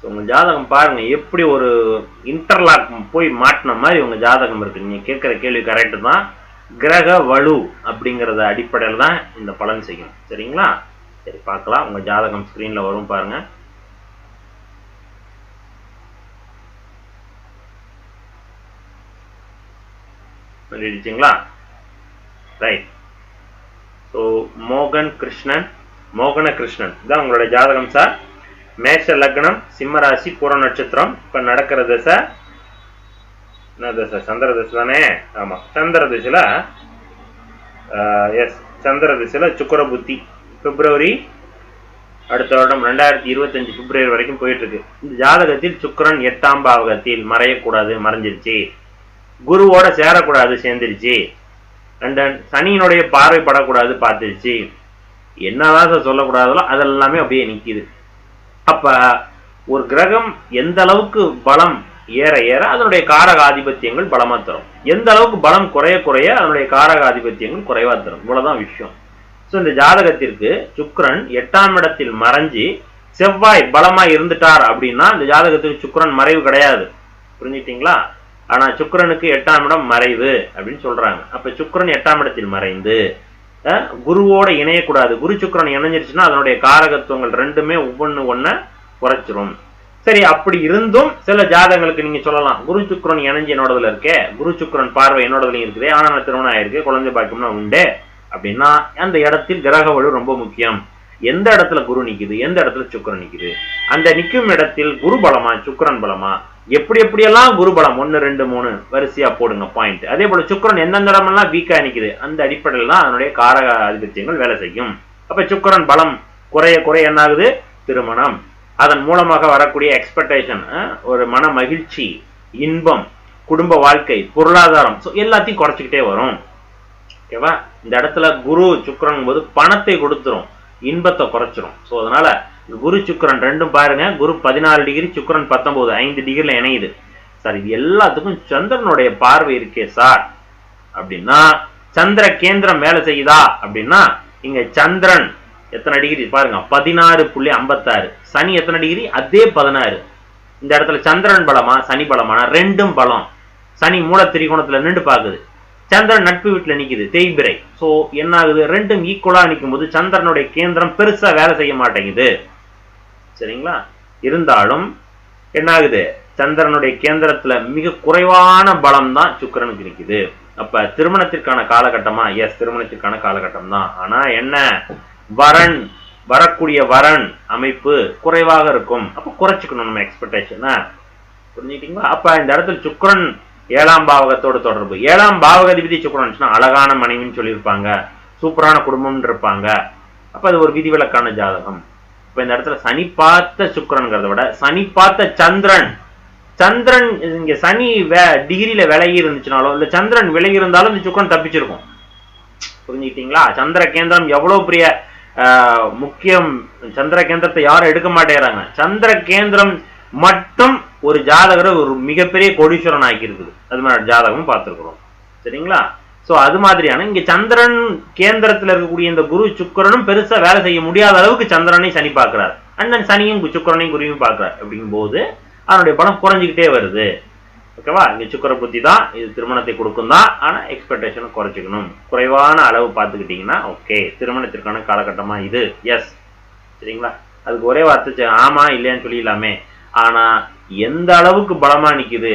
So உங்க ஜாதகம் பாருங்க எப்படி ஒரு இன்டர்லாக் போய் மாட்டின மாதிரி உங்க ஜாதகம் இருக்கு. நீங்க கேட்குற கேள்வி கரெக்டு தான். கிரக வலு அப்படிங்கிறத அடிப்படையில் தான் இந்த பலன் செய்யும். சரிங்களா? சரி பார்க்கலாம். உங்க ஜாதகம் ஸ்க்ரீனில் வரும் பாருங்க. பண்ணிடுச்சிங்களா ரைட் ஸோ மோகன் கிருஷ்ணன் மோகன கிருஷ்ணன். இதான் உங்களோட ஜாதகம் சார் மேஷ லக்னம் சிம்மராசி பூர நட்சத்திரம். இப்போ நடக்கிற தசை என்ன தசை? சந்திர தசை தானே? ஆமாம் சந்திர திசையில் எஸ் சந்திர திசையில் சுக்கர புத்தி. பிப்ரவரி அடுத்த வருடம் ரெண்டாயிரத்தி இருபத்தஞ்சு பிப்ரவரி வரைக்கும் போயிட்டு இருக்கு இந்த ஜாதகத்தில் சுக்கரன் எட்டாம் பாவகத்தில் மறையக்கூடாது மறைஞ்சிருச்சு. குருவோட சேரக்கூடாது சேர்ந்துருச்சு. அண்ட் சனியினுடைய பார்வை படக்கூடாது பார்த்துருச்சு. என்னதான் சார் சொல்லக்கூடாதோ அதெல்லாமே அப்படியே நிக்குது. அப்ப ஒரு கிரகம் எந்த அளவுக்கு பலம் ஏற ஏற அதனுடைய காரக ஆதிபத்தியங்கள் பலமா தரும். எந்த அளவுக்கு பலம் குறைய குறைய அதனுடைய காரக ஆதிபத்தியங்கள் குறைவா தரும். இவ்வளவுதான் விஷயம். ஸோ இந்த ஜாதகத்திற்கு சுக்ரன் எட்டாம் இடத்தில் மறைஞ்சு செவ்வாய் பலமா இருந்துட்டார் அப்படின்னா இந்த ஜாதகத்துக்கு சுக்கிரன் மறைவு கிடையாது. புரிஞ்சுக்கிட்டீங்களா? ஆனா சுக்ரனுக்கு எட்டாம் இடம் மறைவு அப்படின்னு சொல்றாங்க. அப்ப சுக்ரன் எட்டாம் இடத்தில் மறைந்து குருவோட இணையக்கூடாது. குரு சுக்கரன் இணைஞ்சிருச்சுன்னா அதனுடைய காரகத்துவங்கள் ரெண்டுமே ஒவ்வொன்று ஒன்ன குறைச்சிரும். சரி அப்படி இருந்தும் சில ஜாதகங்களுக்கு நீங்க சொல்லலாம். குரு சுக்கிரன் இணைஞ்சு என்னோடதுல இருக்கே? குரு சுக்கிரன் பார்வை என்னோடதுலயும் இருக்குது? ஆனா நான் திருமணம் ஆயிருக்கு குழந்தை பாக்கியம்னா உண்டு. அப்படின்னா அந்த இடத்தில் கிரக வலு ரொம்ப முக்கியம். எந்த இடத்துல குரு நிக்குது? எந்த இடத்துல சுக்கிரன் நிக்குது? அந்த நிக்கும் இடத்தில் குரு பலமா? சுக்கரன் பலமா? எப்படி எப்படியெல்லாம் குரு பலம் ரெண்டு மூணு வரிசையா போடுங்க பாயிண்ட் அதே போல் சுக்கரன் எந்தெந்த இடமெல்லாம் வீக்காக நிற்கிது அந்த அடிப்படையில் தான் அதனுடைய காரக ஆதிபத்தியங்கள் வேலை செய்யும். அப்போ சுக்கரன் பலம் குறைய குறைய என்னாகுது? திருமணம். அதன் மூலமாக வரக்கூடிய எக்ஸ்பெக்டேஷன் ஒரு மன மகிழ்ச்சி இன்பம் குடும்ப வாழ்க்கை பொருளாதாரம் ஸோ எல்லாத்தையும் குறைச்சிக்கிட்டே வரும். ஓகேவா இந்த இடத்துல குரு சுக்கரன் போது பணத்தை கொடுத்துரும். இன்பத்தை குறைச்சிரும். ஸோ அதனால குரு சுக்கிரன் ரெண்டும் பாருங்க. குரு பதினாலு டிகிரி சுக்கரன் பத்தொன்பது ஐந்து டிகிரில இணையுது. சார் இது எல்லாத்துக்கும் சந்திரனுடைய பார்வை இருக்கே சார். அப்படின்னா சந்திர கேந்திரம் வேலை செய்யுதா? அப்படின்னா இங்க சந்திரன் எத்தனை டிகிரி? பாருங்க பதினாறு புள்ளி ஐம்பத்தாறு. சனி எத்தனை டிகிரி? அதே பதினாறு. இந்த இடத்துல சந்திரன் பலமா? சனி பலமானா? ரெண்டும் பலம். சனி மூல திரிகோணத்துல நின்று பாக்குது சந்திரன் நட்பு வீட்டுல நிக்குது தேய்பிரை. சோ என்ன ஆகுது? ரெண்டும் ஈக்குவலா நிற்கும் போது சந்திரனுடைய கேந்திரம் பெருசா வேலை செய்ய மாட்டேங்குது. சரிங்களா? இருந்தாலும் என்ன ஆகுது சந்திரனுடைய கேந்திரத்துல மிக குறைவான பலம் தான் சுக்கரனுக்கு இருக்குது. அப்ப திருமணத்திற்கான காலகட்டமா? எஸ் திருமணத்திற்கான காலகட்டம் தான் ஆனா என்ன? வரன் வரக்கூடிய வரன் அமைப்பு குறைவாக இருக்கும். அப்ப குறைச்சிக்கணும் நம்ம எக்ஸ்பெக்டேஷனை புரிஞ்சுக்கிட்டீங்களா? அப்ப இந்த இடத்துல சுக்கரன் ஏழாம் பாவகத்தோட தொடர்பு. ஏழாம் பாவகதிபதி சுக்கிரன் அழகான மனைவின்னு சொல்லியிருப்பாங்க. சூப்பரான குடும்பம்னு இருப்பாங்க. அப்ப அது ஒரு விதிவிலக்கான ஜாதகம். இப்ப இந்த இடத்துல சனி பார்த்த சுக்கிரன்கிறத விட சனி பார்த்த சந்திரன். சந்திரன் இங்க சனி டிகிரியில விலகி இருந்துச்சுனாலோ இல்ல சந்திரன் விலகி இருந்தாலும் இந்த சுக்கிரன் தப்பிச்சிருக்கும். புரிஞ்சுக்கிட்டீங்களா? சந்திர கேந்திரம் எவ்வளவு பெரிய முக்கியம் சந்திர கேந்திரத்தை யாரும் எடுக்க மாட்டேங்கிறாங்க. சந்திர கேந்திரம் மட்டும் ஒரு ஜாதகரை ஒரு மிகப்பெரிய கோடீஸ்வரன் ஆக்கி இருக்குது அது மாதிரி ஜாதகமும் பார்த்துருக்குறோம். சரிங்களா? சோ அது மாதிரியான இங்க சந்திரன் கேந்திரத்துல இருக்கக்கூடிய இந்த குரு சுக்கிரனும் பெருசா வேலை செய்ய முடியாத அளவுக்கு சந்திரனை சனி பார்க்கிறார். அண்ட் தென் சனியும் சுக்கரனையும் சுக்கிரனையும் குருவையும் பார்க்கிறார். அப்படிங்கும்போது அதனுடைய பணம் குறைஞ்சிக்கிட்டே வருது. ஓகேவா இங்க சுக்கர புத்தி தான். இது திருமணத்தை கொடுக்கும் தான். ஆனா எக்ஸ்பெக்டேஷனை குறைச்சிக்கணும். குறைவான அளவு பார்த்துக்கிட்டீங்கன்னா ஓகே திருமணத்திற்கான காலகட்டமா இது. எஸ் சரிங்களா? அதுக்கு ஒரே வார்த்தை ஆமா இல்லையான்னு சொல்லிடலாமே. ஆனா எந்த அளவுக்கு பலமா நிக்குது?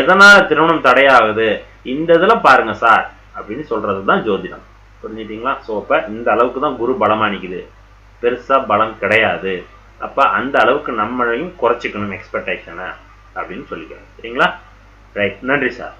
எதனால திருமணம் தடையாகுது? இந்த இதுல பாருங்க சார். அப்படின்னு சொல்றது தான் ஜோதிடம். புரிஞ்சுட்டீங்களா? ஸோ அப்போ இந்த அளவுக்கு தான் குரு பலமா நிக்குது பெருசா பலம் கிடையாது. அப்ப அந்த அளவுக்கு நம்மளையும் குறைச்சிக்கணும் எக்ஸ்பெக்டேஷனை அப்படின்னு சொல்லிக்கிறேன். சரிங்களா? ரைட் நன்றி சார்.